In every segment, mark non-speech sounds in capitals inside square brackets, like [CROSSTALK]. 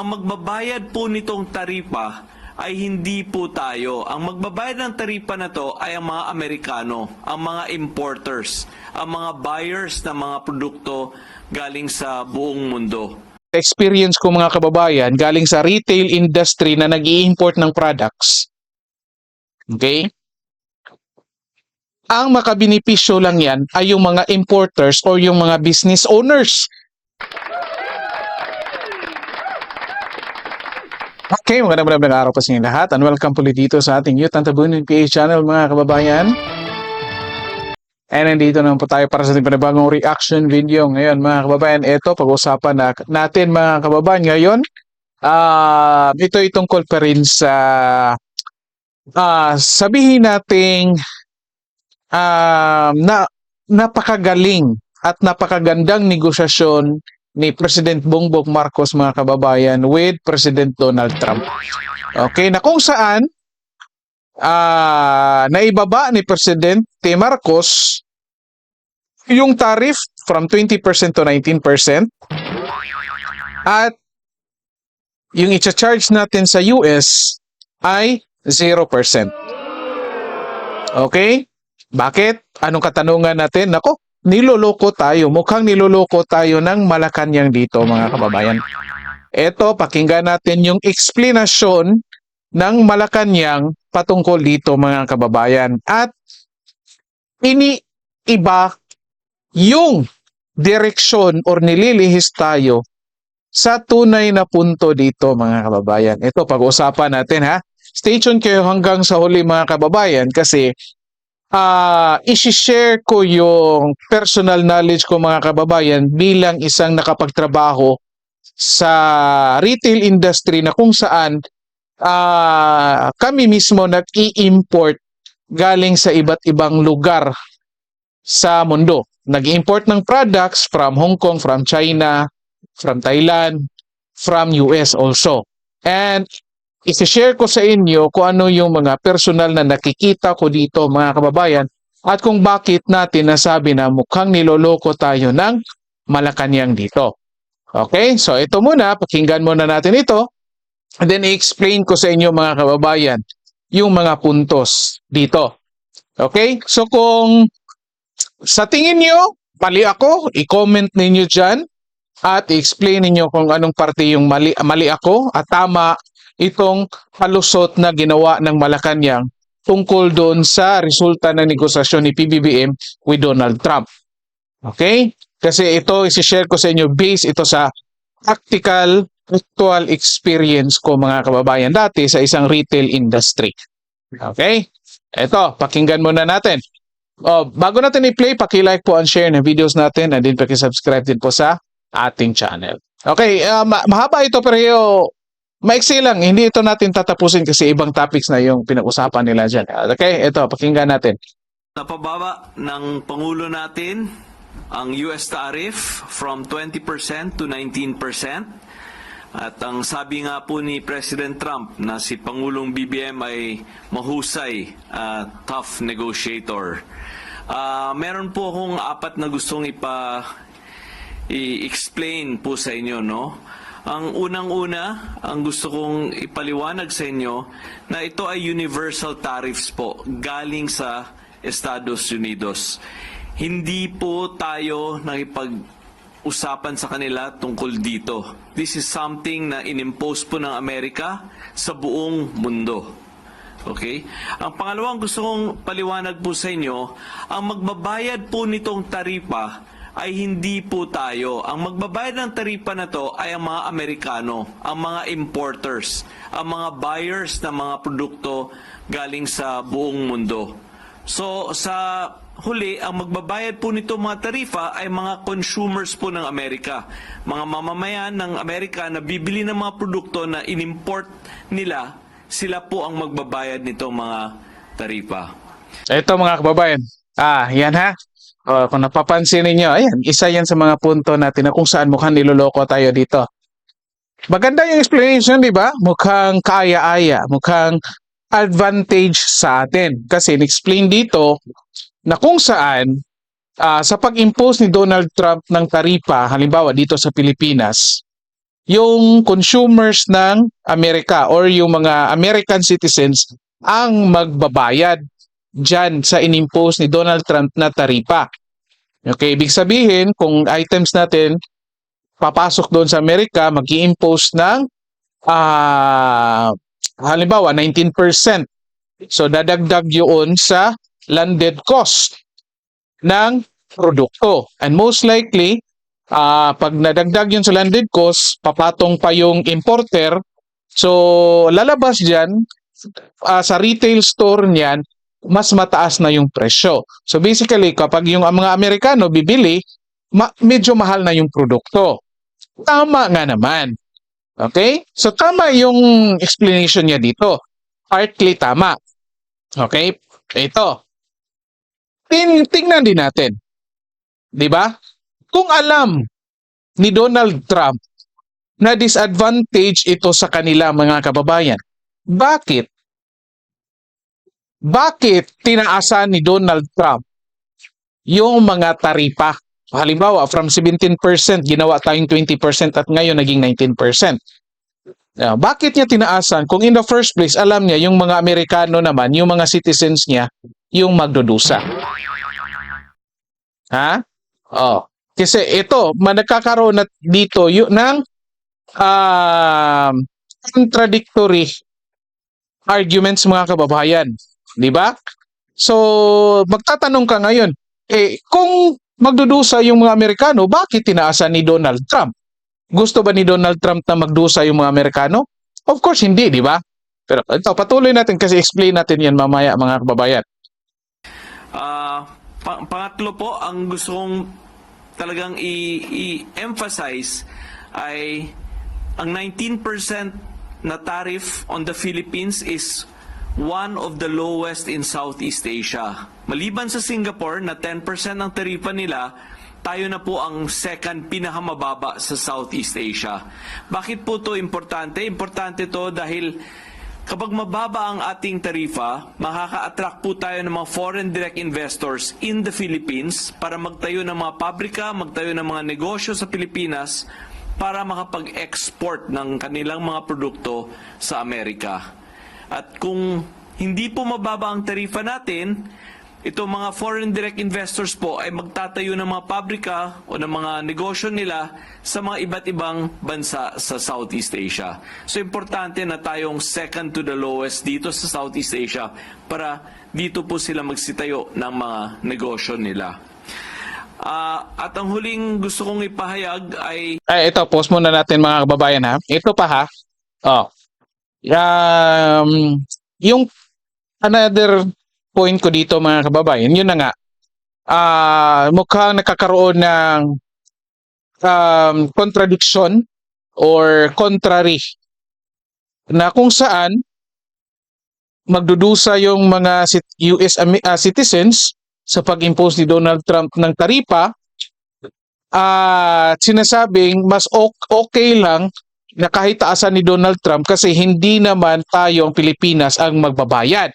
ang magbabayad po nitong taripa ay hindi po tayo. Ang magbabayad ng taripa na to ay ang mga Amerikano, ang mga importers, ang mga buyers ng mga produkto galing sa buong mundo. experience ko mga kababayan galing sa retail industry na nag import ng products. Okay? Ang makabinipisyo lang yan ay yung mga importers or yung mga business owners. Okay, magandang magandang araw po sa inyo lahat and welcome po dito sa ating Youth Antabunin PH channel mga kababayan. And nandito naman po tayo para sa ating panibagong reaction video ngayon mga kababayan. Ito, pag-usapan na natin mga kababayan ngayon. Ah, ito ay tungkol pa rin sa ah, sabihin nating ah, na napakagaling at napakagandang negosasyon ni President Bongbong Marcos mga kababayan with President Donald Trump. Okay, na kung saan ah naibaba ni Presidente Marcos yung tariff from 20% to 19% at yung i-charge natin sa US ay 0%. Okay? Bakit? Anong katanungan natin? Nako, niloloko tayo. Mukhang niloloko tayo ng Malacanang dito mga kababayan. Ito, pakinggan natin yung explanation ng Malacanang patungkol dito mga kababayan. At iniiba yung direksyon or nililihis tayo sa tunay na punto dito mga kababayan. Ito, pag-usapan natin ha. Stay tuned kayo hanggang sa huli mga kababayan kasi ah isi-share ko yung personal knowledge ko mga kababayan bilang isang nakapagtrabaho sa retail industry na kung saan ah kami mismo nag-i-import galing sa iba't ibang lugar sa mundo. Nag-import ng products from Hong Kong, from China, from Thailand, from US also. And isi-share ko sa inyo kung ano yung mga personal na nakikita ko dito mga kababayan at kung bakit natin nasabi na mukhang niloloko tayo ng Malacanang dito. Okay? So ito muna, pakinggan muna natin ito. And then i-explain ko sa inyo mga kababayan yung mga puntos dito. Okay? So kung sa tingin nyo, mali ako, i-comment ninyo dyan at i-explain ninyo kung anong parte yung mali, mali ako at tama itong palusot na ginawa ng Malacanang tungkol doon sa resulta ng negosasyon ni PBBM with Donald Trump. Okay? Kasi ito, isi-share ko sa inyo based ito sa practical, actual experience ko mga kababayan dati sa isang retail industry. Okay? Ito, pakinggan muna natin. Oh, bago natin i-play, paki-like po and share ng videos natin and din paki-subscribe din po sa ating channel. Okay, ah, ma- mahaba ito pero maiksi lang. Hindi ito natin tatapusin kasi ibang topics na yung pinag-usapan nila dyan. Okay, ito, pakinggan natin. Napababa ng Pangulo natin ang US tariff from 20% to 19%. At ang sabi nga po ni President Trump na si Pangulong BBM ay mahusay, ah, tough negotiator. Ah, meron po akong apat na gustong ipa i-explain po sa inyo, no? Ang unang-una, ang gusto kong ipaliwanag sa inyo na ito ay universal tariffs po galing sa Estados Unidos. Hindi po tayo nakipag-usapan sa kanila tungkol dito. This is something na inimpose po ng Amerika sa buong mundo. Okay? Ang pangalawang gusto kong paliwanag po sa inyo, ang magbabayad po nitong taripa ay hindi po tayo. Ang magbabayad ng taripa na to ay ang mga Amerikano, ang mga importers, ang mga buyers ng mga produkto galing sa buong mundo. So sa huli, ang magbabayad po nito mga tarifa ay mga consumers po ng Amerika. Mga mamamayan ng Amerika na bibili ng mga produkto na inimport nila, sila po ang magbabayad nito mga tarifa. Ito mga kababayan. Ah, yan ha. O, kung napapansin ninyo, ayan, isa yan sa mga punto natin na kung saan mukhang niloloko tayo dito. Maganda yung explanation, di ba? Mukhang kaya-aya, mukhang advantage sa atin. Kasi in-explain dito na kung saan ah, sa pag-impose ni Donald Trump ng taripa, halimbawa dito sa Pilipinas, yung consumers ng Amerika or yung mga American citizens ang magbabayad dyan sa inimpose ni Donald Trump na taripa. Okay, ibig sabihin, kung items natin papasok doon sa Amerika, mag impose ng ah halimbawa 19%. So dadagdag yun sa landed cost ng produkto. And most likely, ah pag nadagdag yun sa landed cost, papatong pa yung importer. So lalabas diyan ah, sa retail store niyan, mas mataas na yung presyo. So basically, kapag yung mga Amerikano bibili, ma- medyo mahal na yung produkto. Tama nga naman. Okay? So tama yung explanation niya dito. Partly tama. Okay? Ito. Tin tingnan din natin. 'Di ba? Kung alam ni Donald Trump na disadvantage ito sa kanila mga kababayan, bakit bakit tinaasan ni Donald Trump yung mga taripa? Halimbawa, from 17% ginawa tayong 20% at ngayon naging 19%. Ah, bakit niya tinaasan kung in the first place alam niya yung mga Amerikano naman, yung mga citizens niya, yung magdudusa? Ha? Oh. Kasi ito, managkakaroon na dito yung ng um, contradictory arguments mga kababayan. Di ba? So, magtatanong ka ngayon, eh, kung magdudusa yung mga Amerikano, bakit tinaasan ni Donald Trump? Gusto ba ni Donald Trump na magdusa yung mga Amerikano? Of course, hindi, di ba? Pero ito, patuloy natin kasi explain natin yan mamaya mga kababayan. Ah, pa- pangatlo po, ang gusto kong talagang i-emphasize ay ang 19% na tariff on the Philippines is one of the lowest in Southeast Asia. Maliban sa Singapore na 10% ang tarifa nila, tayo na po ang second pinakamababa sa Southeast Asia. Bakit po to importante? Importante to dahil Kapag mababa ang ating tarifa, makaka-attract po tayo ng mga foreign direct investors in the Philippines para magtayo ng mga pabrika, magtayo ng mga negosyo sa Pilipinas para makapag-export ng kanilang mga produkto sa Amerika. At kung hindi po mababa ang tarifa natin, ito mga foreign direct investors po ay magtatayo ng mga pabrika o ng mga negosyo nila sa mga iba't ibang bansa sa Southeast Asia. So importante na tayong second to the lowest dito sa Southeast Asia para dito po sila magsitayo ng mga negosyo nila. Ah, at ang huling gusto kong ipahayag ay Ay, ito, post muna natin mga kababayan ha. Ito pa ha. Oh. Um, yung another point ko dito mga kababayan, yun na nga. Ah, mukhang nakakaroon ng um, contradiction or contrary na kung saan magdudusa yung mga US ah, citizens sa pag-impose ni Donald Trump ng taripa at sinasabing mas ok- okay lang na kahit taasan ni Donald Trump kasi hindi naman tayo ang Pilipinas ang magbabayad.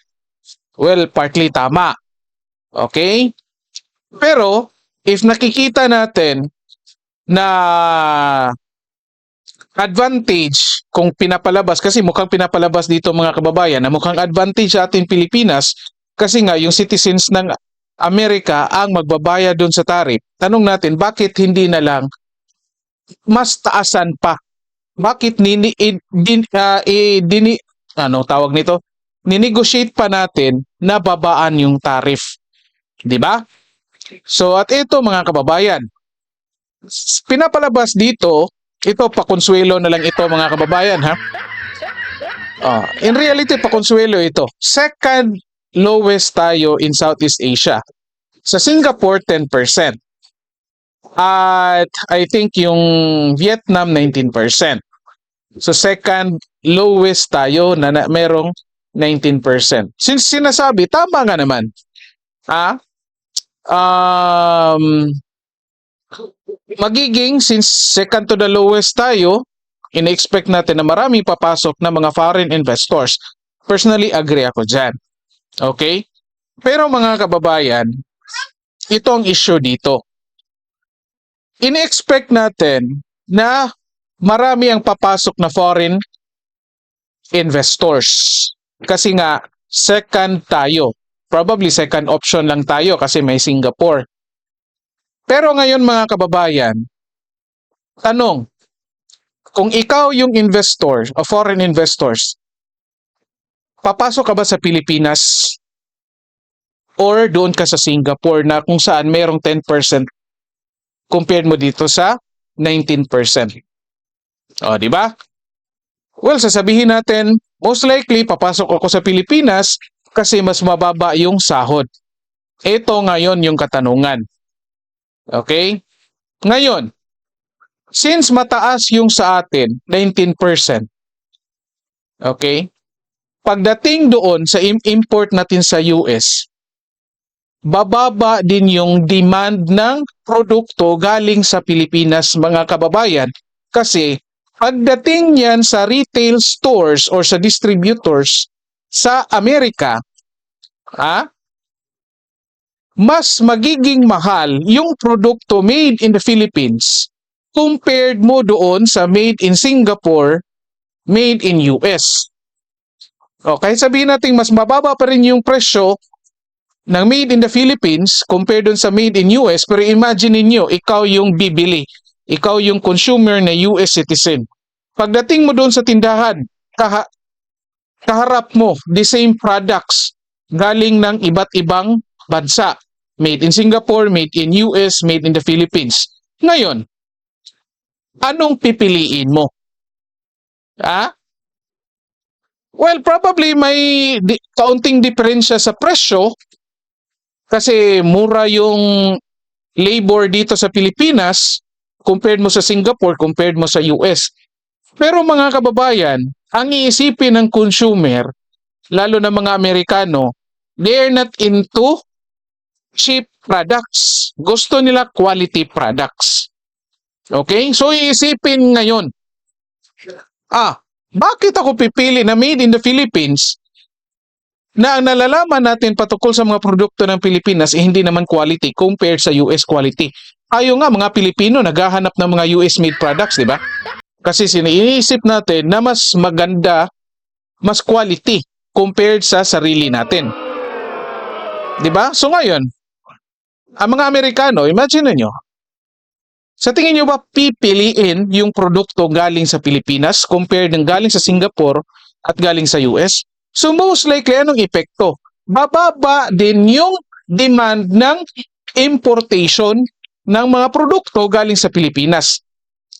Well, partly tama. Okay? Pero, if nakikita natin na advantage kung pinapalabas, kasi mukhang pinapalabas dito mga kababayan, na mukhang advantage sa ating Pilipinas kasi nga yung citizens ng Amerika ang magbabayad doon sa tarif. Tanong natin, bakit hindi na lang mas taasan pa? Bakit nini, i, din, ah, i- dini, ano tawag nito? Ninegotiate pa natin na babaan yung tarif. 'Di ba? So at ito mga kababayan, pinapalabas dito, ito pakonsuelo na lang ito mga kababayan ha. Ah, in reality pakonsuelo ito. Second lowest tayo in Southeast Asia. Sa Singapore 10%. At I think yung Vietnam 19%. So second lowest tayo na, na merong 19%. Since sinasabi, tama nga naman. Ha? Um, magiging since second to the lowest tayo, in-expect natin na marami papasok na mga foreign investors. Personally, agree ako dyan. Okay? Pero mga kababayan, ito ang issue dito. In-expect natin na marami ang papasok na foreign investors. Kasi nga, second tayo. Probably second option lang tayo kasi may Singapore. Pero ngayon mga kababayan, tanong, kung ikaw yung investor o foreign investors, papasok ka ba sa Pilipinas or doon ka sa Singapore na kung saan mayroong 10% compared mo dito sa 19%. O, di ba? Well, sasabihin natin, most likely papasok ako sa Pilipinas kasi mas mababa yung sahod. Ito ngayon yung katanungan. Okay? Ngayon, since mataas yung sa atin, 19%, okay? Pagdating doon sa im- import natin sa US, bababa din yung demand ng produkto galing sa Pilipinas mga kababayan kasi pagdating yan sa retail stores or sa distributors sa Amerika, ha, mas magiging mahal yung produkto made in the Philippines compared mo doon sa made in Singapore, made in US. Okay, sabihin natin mas mababa pa rin yung presyo ng made in the Philippines compared dun sa made in US pero imagine niyo ikaw yung bibili. Ikaw yung consumer na US citizen. Pagdating mo doon sa tindahan kaha, kaharap mo the same products galing ng iba't ibang bansa. Made in Singapore made in US made in the Philippines. Ngayon anong pipiliin mo? Ha? Well, probably may di- kaunting diferensya sa presyo kasi mura yung labor dito sa Pilipinas compared mo sa Singapore, compared mo sa US. Pero mga kababayan, ang iisipin ng consumer, lalo na mga Amerikano, they're not into cheap products. Gusto nila quality products. Okay? So iisipin ngayon, ah, bakit ako pipili na made in the Philippines na ang nalalaman natin patukol sa mga produkto ng Pilipinas eh, hindi naman quality compared sa US quality. Tayo nga mga Pilipino naghahanap ng mga US made products, di ba? Kasi siniisip natin na mas maganda, mas quality compared sa sarili natin. Di ba? So ngayon, ang mga Amerikano, imagine nyo, sa tingin nyo ba pipiliin yung produkto galing sa Pilipinas compared ng galing sa Singapore at galing sa US? So most likely, anong epekto? Bababa din yung demand ng importation ng mga produkto galing sa Pilipinas.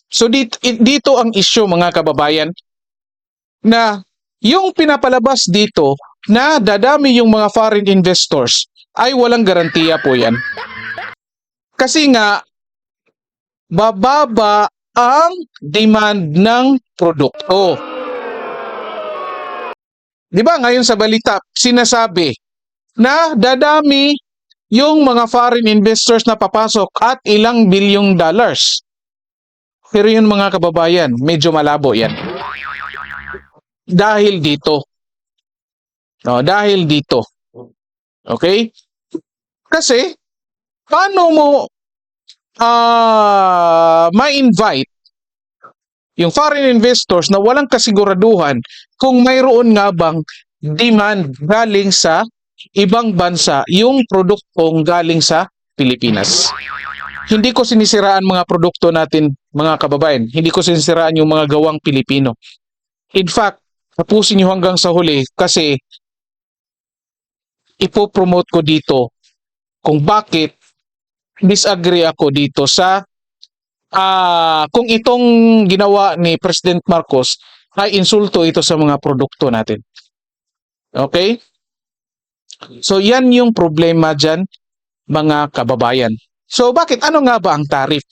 So dito, dito ang issue mga kababayan na yung pinapalabas dito na dadami yung mga foreign investors ay walang garantiya po yan. Kasi nga bababa ang demand ng produkto. Di ba ngayon sa balita, sinasabi na dadami yung mga foreign investors na papasok at ilang bilyong dollars. Pero yun mga kababayan, medyo malabo yan. Dahil dito. No, dahil dito. Okay? Kasi, paano mo ah ma-invite yung foreign investors na walang kasiguraduhan kung mayroon nga bang demand galing sa ibang bansa yung produktong galing sa Pilipinas. Hindi ko sinisiraan mga produkto natin, mga kababayan. Hindi ko sinisiraan yung mga gawang Pilipino. In fact, tapusin nyo hanggang sa huli kasi ipopromote ko dito kung bakit disagree ako dito sa ah kung itong ginawa ni President Marcos ay insulto ito sa mga produkto natin. Okay? So yan yung problema dyan mga kababayan. So bakit ano nga ba ang tarif?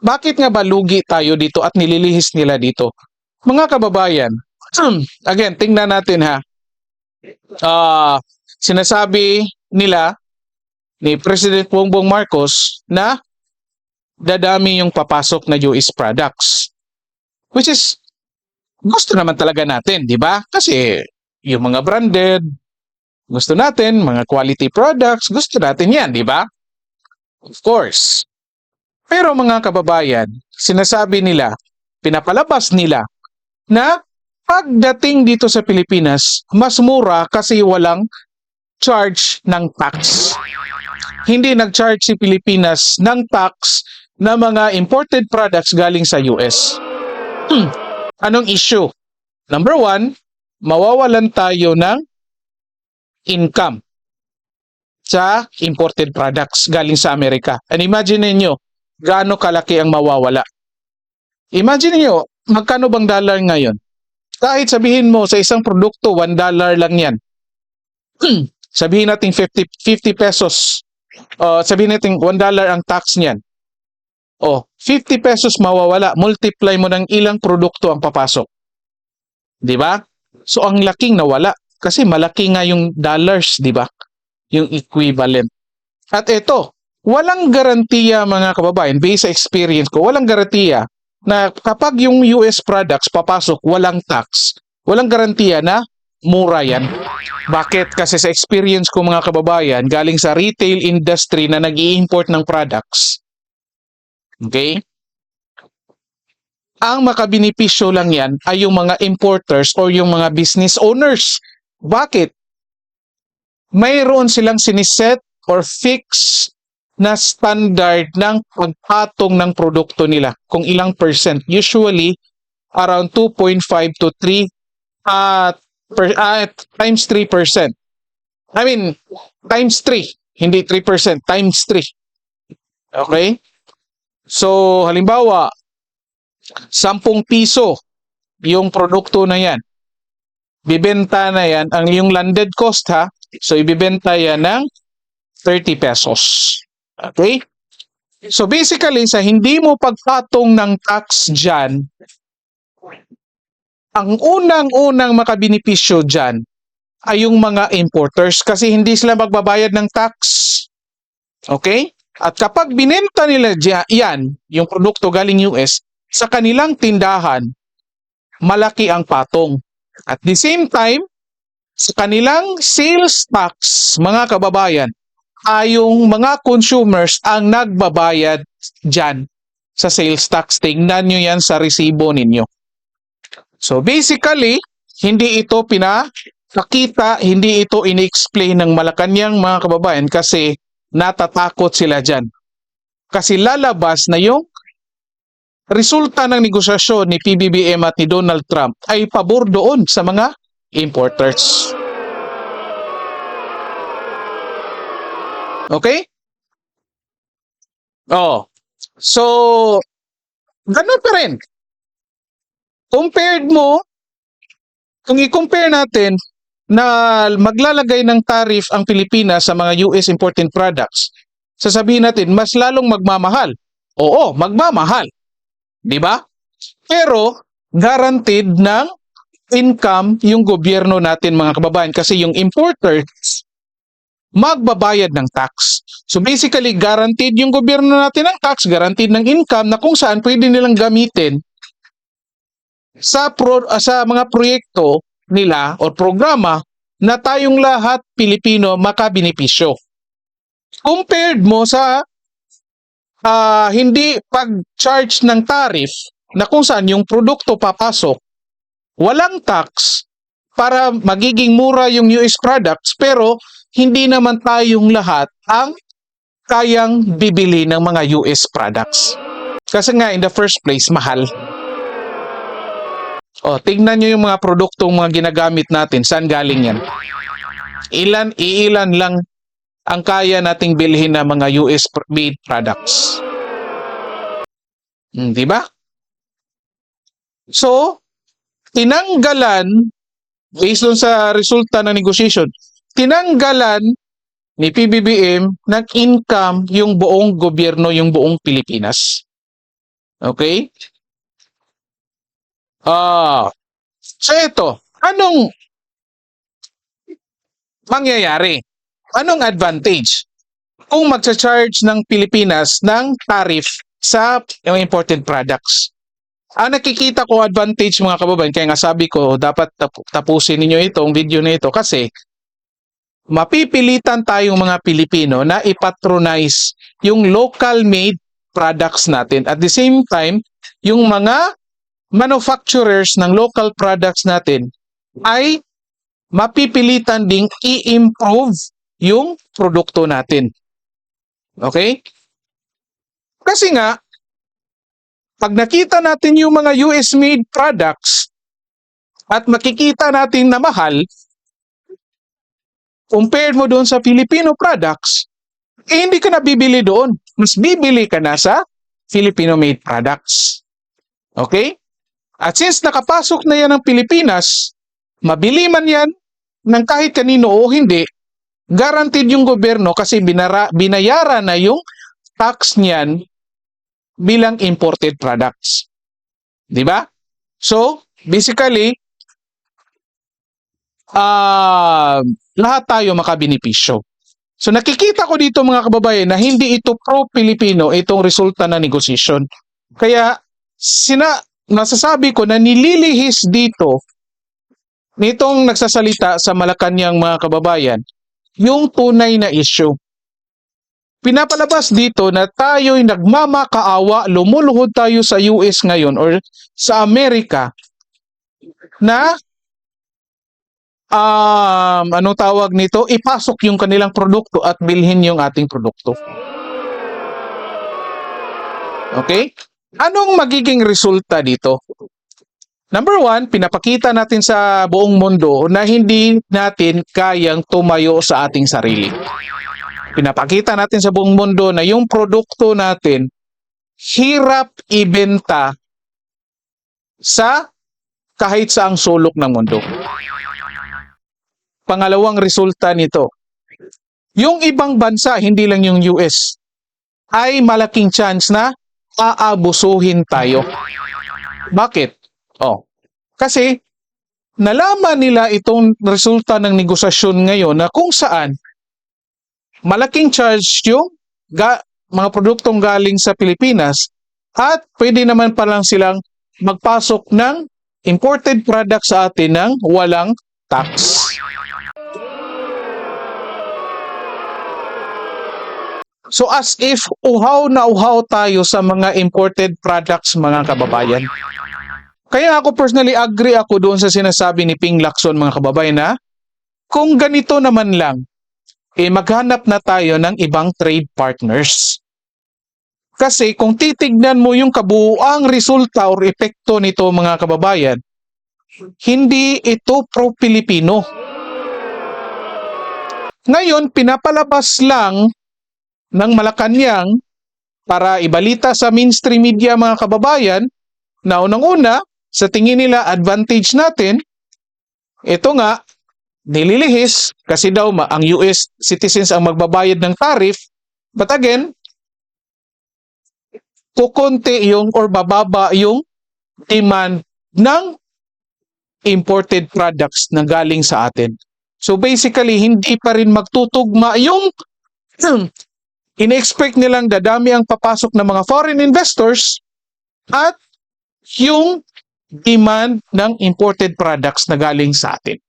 Bakit nga ba lugi tayo dito at nililihis nila dito? Mga kababayan, [CLEARS THROAT] again, tingnan natin ha. Ah, sinasabi nila ni President Bongbong Marcos na dadami yung papasok na US products. Which is, gusto naman talaga natin, di ba? Kasi yung mga branded, gusto natin, mga quality products, gusto natin yan, di ba? Of course. Pero mga kababayan, sinasabi nila pinapalabas nila na pagdating dito sa Pilipinas, mas mura kasi walang charge ng tax. Hindi nag-charge si Pilipinas ng tax na mga imported products galing sa US. Hmm. Anong issue? Number one, mawawalan tayo ng income sa imported products galing sa Amerika. And imagine ninyo, gaano kalaki ang mawawala. Imagine niyo, magkano bang dollar ngayon? Kahit sabihin mo sa isang produkto, 1 dollar lang yan. sabihin natin 50, 50 pesos. Uh, sabihin natin 1 dollar ang tax niyan. Oh, 50 pesos mawawala. Multiply mo ng ilang produkto ang papasok. 'Di ba? So ang laking nawala kasi malaki nga yung dollars, 'di ba? Yung equivalent. At ito, walang garantiya mga kababayan, based sa experience ko, walang garantiya na kapag yung US products papasok, walang tax. Walang garantiya na mura yan. Bakit? Kasi sa experience ko mga kababayan, galing sa retail industry na nag import ng products, Okay? Ang makabinipisyo lang yan ay yung mga importers or yung mga business owners. Bakit? Mayroon silang siniset or fix na standard ng pagpatong ng produkto nila. Kung ilang percent. Usually, around 2.5 to 3 uh, per, uh, times 3 percent. I mean, times 3. Hindi 3%, times 3. Okay? So, halimbawa, 10 piso yung produkto na yan. Bibenta na yan, ang yung landed cost ha, so ibibenta yan ng 30 pesos. Okay? So basically, sa hindi mo pagpatong ng tax dyan, ang unang-unang makabinipisyo dyan ay yung mga importers kasi hindi sila magbabayad ng tax. Okay? At kapag binenta nila yan, yung produkto galing US, sa kanilang tindahan, malaki ang patong. At the same time, sa kanilang sales tax, mga kababayan, ay yung mga consumers ang nagbabayad dyan sa sales tax. Tingnan nyo yan sa resibo ninyo. So basically, hindi ito pinakita, hindi ito ini-explain ng Malacanang mga kababayan kasi natatakot sila dyan. Kasi lalabas na yung resulta ng negosasyon ni PBBM at ni Donald Trump ay pabor doon sa mga importers. Okay? Oh. So, ganun pa rin. Compared mo, kung i-compare natin na maglalagay ng tariff ang Pilipinas sa mga US imported products, sasabihin natin mas lalong magmamahal. Oo, magmamahal. 'Di ba? Pero guaranteed ng income yung gobyerno natin mga kababayan kasi yung importers magbabayad ng tax. So basically guaranteed yung gobyerno natin ng tax, guaranteed ng income na kung saan pwede nilang gamitin sa pro, ah, sa mga proyekto nila o programa na tayong lahat Pilipino makabenepisyo. Compared mo sa ah, hindi pag-charge ng tariff na kung saan yung produkto papasok, walang tax para magiging mura yung US products pero hindi naman tayong lahat ang kayang bibili ng mga US products. Kasi nga in the first place, mahal. O, tingnan nyo yung mga produktong mga ginagamit natin. Saan galing yan? Ilan, iilan lang ang kaya nating bilhin na mga US made products. Hmm, di ba? So, tinanggalan, based on sa resulta ng negotiation, tinanggalan ni PBBM ng income yung buong gobyerno, yung buong Pilipinas. Okay? Ah, so ito, anong mangyayari? Anong advantage? Kung magsa-charge ng Pilipinas ng tariff sa yung imported products. Ang nakikita ko advantage mga kababayan, kaya nga sabi ko dapat tap- tapusin ninyo itong video na ito kasi mapipilitan tayong mga Pilipino na ipatronize yung local made products natin. At the same time, yung mga manufacturers ng local products natin ay mapipilitan ding i-improve yung produkto natin. Okay? Kasi nga, pag nakita natin yung mga US-made products at makikita natin na mahal, compared mo doon sa Filipino products, eh hindi ka na bibili doon. Mas bibili ka na sa Filipino-made products. Okay? At since nakapasok na yan ng Pilipinas, mabili man yan ng kahit kanino o hindi, guaranteed yung gobyerno kasi binara, binayaran na yung tax niyan bilang imported products. Di ba? So, basically, ah lahat tayo makabinipisyo. So nakikita ko dito mga kababayan na hindi ito pro-Pilipino itong resulta ng negosasyon. Kaya sina nasasabi ko na nililihis dito nitong nagsasalita sa Malacanang mga kababayan yung tunay na issue. Pinapalabas dito na tayo'y nagmamakaawa, lumuluhod tayo sa US ngayon or sa Amerika na um, anong tawag nito, ipasok yung kanilang produkto at bilhin yung ating produkto. Okay? Anong magiging resulta dito? Number one, pinapakita natin sa buong mundo na hindi natin kayang tumayo sa ating sarili. Pinapakita natin sa buong mundo na yung produkto natin hirap ibenta sa kahit saang sulok ng mundo. Pangalawang resulta nito, yung ibang bansa, hindi lang yung US, ay malaking chance na aabusuhin tayo. Bakit? Oh, kasi nalaman nila itong resulta ng negosasyon ngayon na kung saan malaking charge yung ga- mga produktong galing sa Pilipinas at pwede naman palang silang magpasok ng imported product sa atin ng walang tax. So as if uhaw na uhaw tayo sa mga imported products mga kababayan. Kaya ako personally agree ako doon sa sinasabi ni Ping Lacson mga kababayan na kung ganito naman lang, eh maghanap na tayo ng ibang trade partners. Kasi kung titignan mo yung kabuuang resulta or epekto nito mga kababayan, hindi ito pro-Pilipino. Ngayon, pinapalabas lang ng Malacanang para ibalita sa mainstream media mga kababayan na unang-una, sa tingin nila advantage natin, ito nga, nililihis kasi daw ma, ang US citizens ang magbabayad ng tariff. But again, kukunti yung or bababa yung demand ng imported products na galing sa atin. So basically, hindi pa rin magtutugma yung [CLEARS THROAT] in-expect nilang dadami ang papasok ng mga foreign investors at yung demand ng imported products na galing sa atin.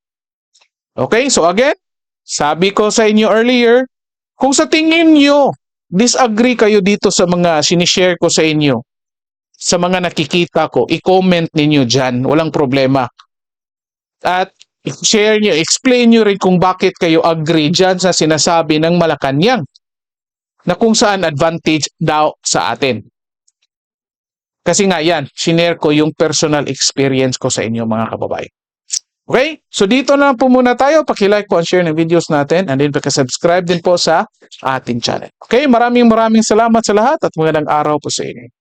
Okay, so again, sabi ko sa inyo earlier, kung sa tingin nyo, disagree kayo dito sa mga sinishare ko sa inyo, sa mga nakikita ko, i-comment ninyo dyan, walang problema. At share nyo, explain nyo rin kung bakit kayo agree dyan sa sinasabi ng Malacanang na kung saan advantage daw sa atin. Kasi nga yan, sinare ko yung personal experience ko sa inyo mga kababayan. Okay? So dito na po muna tayo. Pakilike po and share ng videos natin and then pakisubscribe din po sa ating channel. Okay? Maraming maraming salamat sa lahat at magandang araw po sa inyo.